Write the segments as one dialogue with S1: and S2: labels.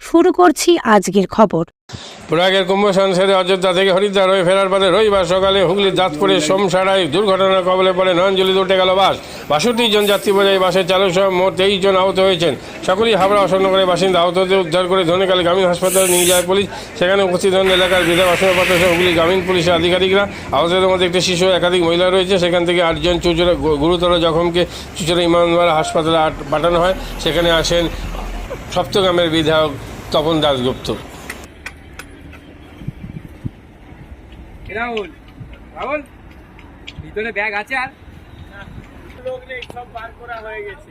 S1: শুরু করছি আজকের খবর।
S2: প্রয়াগের কুম্ভ সংসদে অযোধ্যা থেকে হরিদ্বার হয়ে ফেরার পথে রবিবার সকালে হুগলির দাঁতপুরে সোমসাড়ায় দুর্ঘটনার কবলে পড়ে নয়নজলি উঠে গেল বাস। বাষট্টি জন যাত্রী বোঝাই বাসের চালক সহ মোট তেইশ জন আহত হয়েছেন। সকলেই হাবড়া অশোকনগরের বাসিন্দা। আহতদের উদ্ধার করে ধনেকাল গ্রামীণ হাসপাতালে নিয়ে যায় পুলিশ। সেখানে উপস্থিত হন এলাকার বিধায়ক অসংপাত্র সহ হুগলি গ্রামীণ পুলিশের আধিকারিকরা। আহতদের মধ্যে একটি শিশু একাধিক মহিলা রয়েছে। সেখান থেকে আটজন চুচুরা গুরুতর জখমকে চুচুরা ইমানবাড়া হাসপাতালে পাঠানো হয়। সেখানে আসেন সপ্তগ্রামের বিধায়ক তপন দাসগুপ্ত
S3: এ রাহুল? রাহুল? ভিতরে ব্যাগ আছে আর? লোক নেই সব বার করা হয়ে গেছে।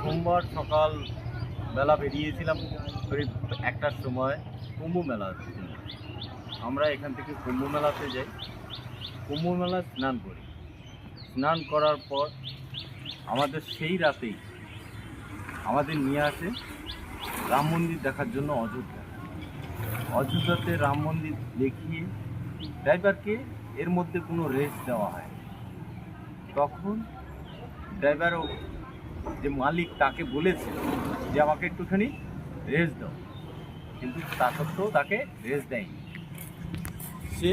S4: সোমবার সকাল বেলা বেরিয়েছিলাম করিব একটার সময়। কুম্ভ মেলা। আমরা এখান থেকে কুম্ভ মেলাতে যাই। কুম্ভ মেলায় স্নান করি। স্নান করার পর আমাদের সেই রাতেই আমাদের নিয়ে আসে রাম মন্দির দেখার জন্য অযোধ্যা। অযোধ্যাতে রাম মন্দির দেখিয়ে ড্রাইভারকে এর মধ্যে কোনো রেস্ট দেওয়া হয়। তখন ড্রাইভারও যে মালিক তাকে বলেছে যে আমাকে একটুখানি রেস্ট দাও। কিন্তু তা সত্ত্বেও তাকে রেস্ট দেয়নি। সে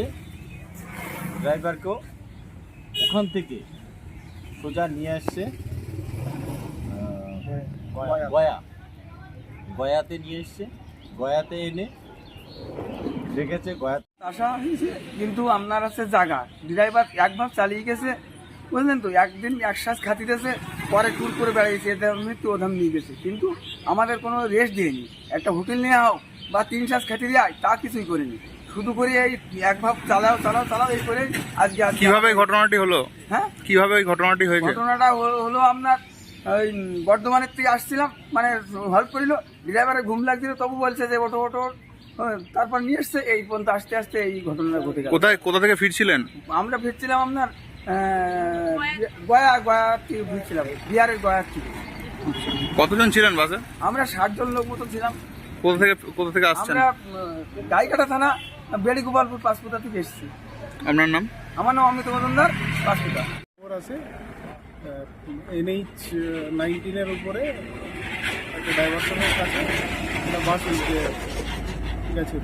S4: ড্রাইভারকেও ওখান থেকে সোজা নিয়ে আসছে গয়া। গয়াতে নিয়ে এসছে। গয়াতে এনে রেখেছে গয়া
S3: আসা হয়েছে কিন্তু আপনার আছে জায়গা। ড্রাইভার একবার চালিয়ে গেছে বুঝলেন তো? একদিন একশ্বাস খাতিতেছে পরে ট্যুর করে বেড়াইছে এতে মৃত্যু ওধাম নিয়ে গেছে। কিন্তু আমাদের কোনো রেস্ট দেয়নি। একটা হোটেল নিয়ে হোক বা তিন শ্বাস খাটিয়ে দেয় তা কিছুই করিনি। শুধু করে এই এক ভাব চালাও চালাও চালাও এই করে আজকে
S5: কীভাবে ঘটনাটি হলো?
S3: হ্যাঁ?
S5: কীভাবে এই ঘটনাটি হয়েছে
S3: ঘটনাটা হলো- আপনার ওই বর্ধমানের থেকে আসছিলাম মানে হেল্প করিল ড্রাইভারে ঘুম লাগছিল তবু বলছে যে ওটো ওটো ওঠ। হ্যাঁ, তারপর নিয়ে এসছে এই পর্যন্ত আসতে আসতে এই ঘটনা ঘটে গেল।
S5: কোথায় কোথা থেকে ফিরছিলেন?
S3: আমরা ফিরছিলাম আপনার গয়া গয়া থেকে ফিরছিলাম বিহারের গয়া থেকে।
S5: কতজন ছিলেন বাসে?
S3: আমরা ষাট জন লোক মতো ছিলাম।
S5: কোথা থেকে কোথা থেকে আসছেন?
S3: আমরা গাইকাটা থানা বেড়ি গোপালপুর পাসপুতা থেকে এসেছি।
S5: আপনার নাম?
S3: আমার নাম অমিত মজুমদার পাসপুতা
S6: খবর আছে এনএইচ নাইনটিনের উপরে একটা ডাইভারশনের কাছে একটা বাস উল্টে গেছে।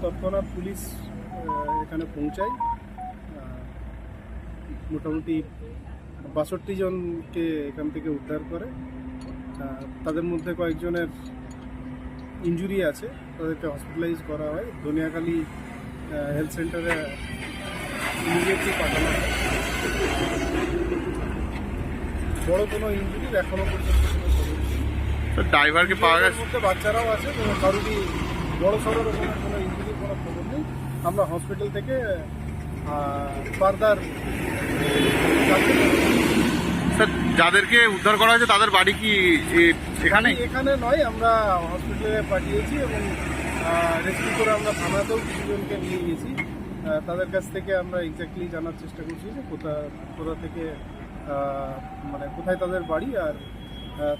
S6: তৎক্ষণাৎ পুলিশ এখানে পৌঁছায়। মোটামুটি বাষট্টি জনকে এখান থেকে উদ্ধার করে। তাদের মধ্যে কয়েকজনের ইনজুরি আছে তাদেরকে হসপিটালাইজ করা হয়। দুনিয়াখালী হেলথ সেন্টারে ইমিডিয়েটলি পাঠানো হয়। বড় কোনো ইঞ্জুরি এখনও পর্যন্ত।
S5: ড্রাইভারকে পাওয়া গেছে?
S6: মধ্যে বাচ্চারাও আছে কোনো কারোরই বড় সড়ো রকমের কোনো ইঞ্জুরি কোনো খবর নেই। আমরা হসপিটাল থেকে ফার্দার
S5: স্যার যাদেরকে উদ্ধার করা হয়েছে তাদের বাড়ি কি এখানে
S6: এখানে নয় আমরা হসপিটালে পাঠিয়েছি এবং রেস্কিউ করে আমরা থানাতেও কিছুজনকে নিয়ে গেছি তাদের কাছ থেকে আমরা এক্স্যাক্টলি জানার চেষ্টা করছি যে কোথা কোথা থেকে মানে কোথায় তাদের বাড়ি আর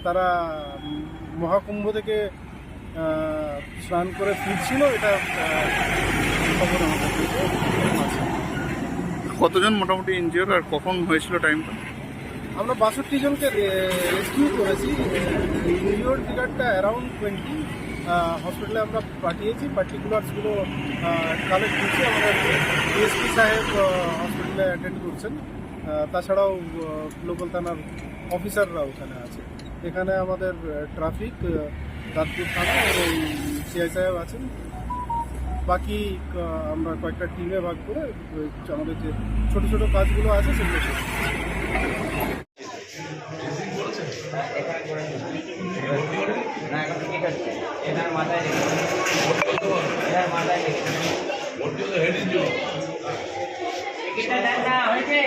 S6: তারা মহাকুম্ভ থেকে স্নান করে ফিরছিল, এটা খবর আমাদের
S5: কতজন মোটামুটি ইনজিওর আর কখন হয়েছিল টাইমটা
S6: আমরা বাষট্টি জনকে রেস্কিউ করেছি। ইনজিওর ফিগারটা অ্যারাউন্ড টোয়েন্টি হসপিটালে আমরা পাঠিয়েছি। পার্টিকুলার্সগুলো কালেক্ট করছি। আমাদের ডিএসপি সাহেব হসপিটালে অ্যাটেন্ড করছেন। তাছাড়াও লোকাল থানার অফিসাররা ওখানে আছে। এখানে আমাদের ট্রাফিক দাঁতপুর থানা এবং সিআই সাহেব আছেন। বাকি আমরা কয়েকটা টিমে ভাগ করে আমাদের যে ছোটো ছোটো কাজগুলো আছে, সেগুলো
S7: এটার মাথায় রেখে এনার মাথায় রেখে টিকিটটা দেন না হয়েছে?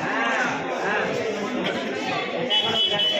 S8: হ্যাঁ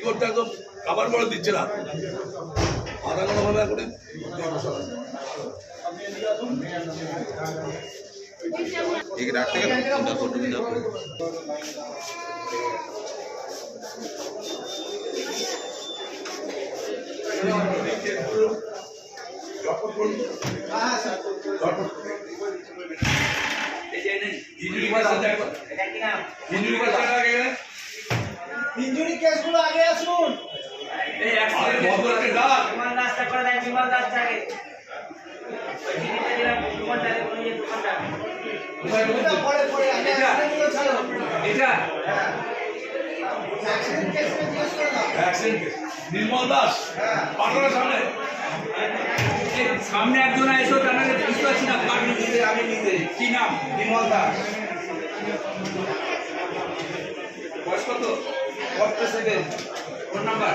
S8: করতে একদম খাবার পরে দিচ্ছে না। আধা ঘণ্টা ভাবে করে
S7: এদিকে রাখতে গেলাম চিন্তা করতে না
S8: ইঞ্জুরি কেস দেখো এই অ্যাক্সিডেন্ট বন্ধ করে
S9: রাস্তা
S8: এটা অ্যাক্সিডেন্ট কেস নির্মল দাস। পাটনার সামনে। সামনে একজন এসো তার নামে বুঝতে পারছি না। কার নিজে আমি নিজে কি নাম? নির্মল দাস। বয়স কত? Forty seven phone number?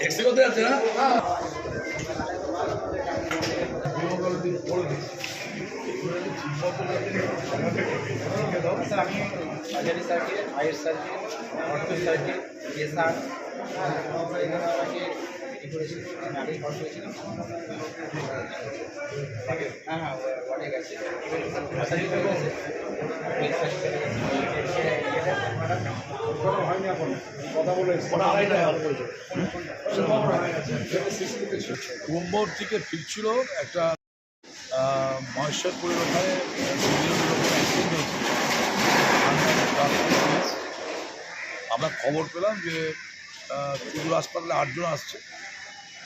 S8: এক্সে কোথায় আছে না
S3: স্যার আমি বাজারি সার্কিট আয়ের সার্কিট অর্থ সার্কিট এসআর এখানে আমাকে ই আমি করেছিলাম হ্যাঁ হ্যাঁ ওয়ার্ডে গেছে সার্কিট গেছে
S8: কুম্ভর থেকে ফিরছিল একটা মহেশ্বরপুরের ওখানে অ্যাক্সিডেন্ট আমরা খবর পেলাম যে চুদুর হাসপাতালে আটজন আসছে।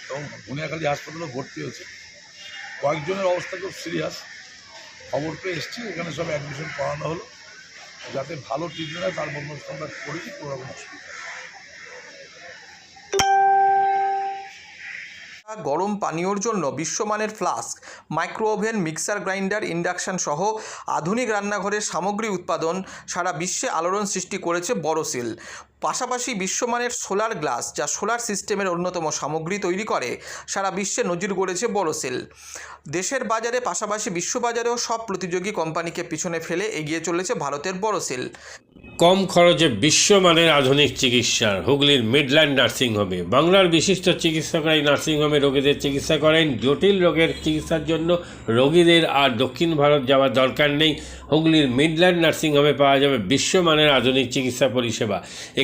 S8: এবং বুনিয়াখালী হাসপাতালে ভর্তি হয়েছে। কয়েকজনের অবস্থা খুব সিরিয়াস খবর পেয়ে এসেছি, এখানে সব অ্যাডমিশন করানো হলো। যাতে ভালো ট্রিটমেন্ট হয়, তার বন্দোবস্ত আমরা করেছি, কোনো রকম
S10: গরম পানীয়র জন্য বিশ্বমানের flask micro oven mixer grinder induction সহ আধুনিক রান্নাঘরের সামগ্রী উৎপাদন সারা বিশ্বে আলোড়ন সৃষ্টি করেছে বড়সিল পাশাপাশি বিশ্বমানের সোলার গ্লাস, যা সোলার সিস্টেমের অন্যতম সামগ্রী তৈরি করে, সারা বিশ্বে নজির গড়েছে বড়সিল দেশের বাজারে পাশাপাশি বিশ্ববাজারেও সব প্রতিযোগী কোম্পানিকে পিছনে ফেলে এগিয়ে চলেছে ভারতের বড়সিল
S2: কম খরচে বিশ্বমানের আধুনিক চিকিৎসার, হুগলির মিডল্যান্ড নার্সিংহোমে বাংলার বিশিষ্ট চিকিৎসকরা এই নার্সিংহোমে রোগীদের চিকিৎসা করেন। জটিল রোগের চিকিৎসার জন্য রোগীদের আর দক্ষিণ ভারত যাওয়ার দরকার নেই। হুগলির মিডল্যান্ড নার্সিংহোমে পাওয়া যাবে বিশ্বমানের আধুনিক চিকিৎসা পরিষেবা।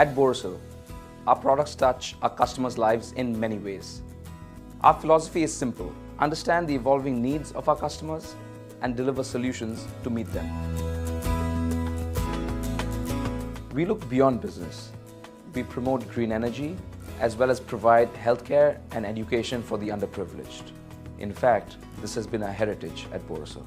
S11: At Borosil, our products touch our customers' lives in many ways. Our philosophy is simple understand the evolving needs of our customers and deliver solutions to meet them. We look beyond business. We promote green energy as well as provide healthcare and education for the underprivileged. In fact, this has been our heritage at Borosil.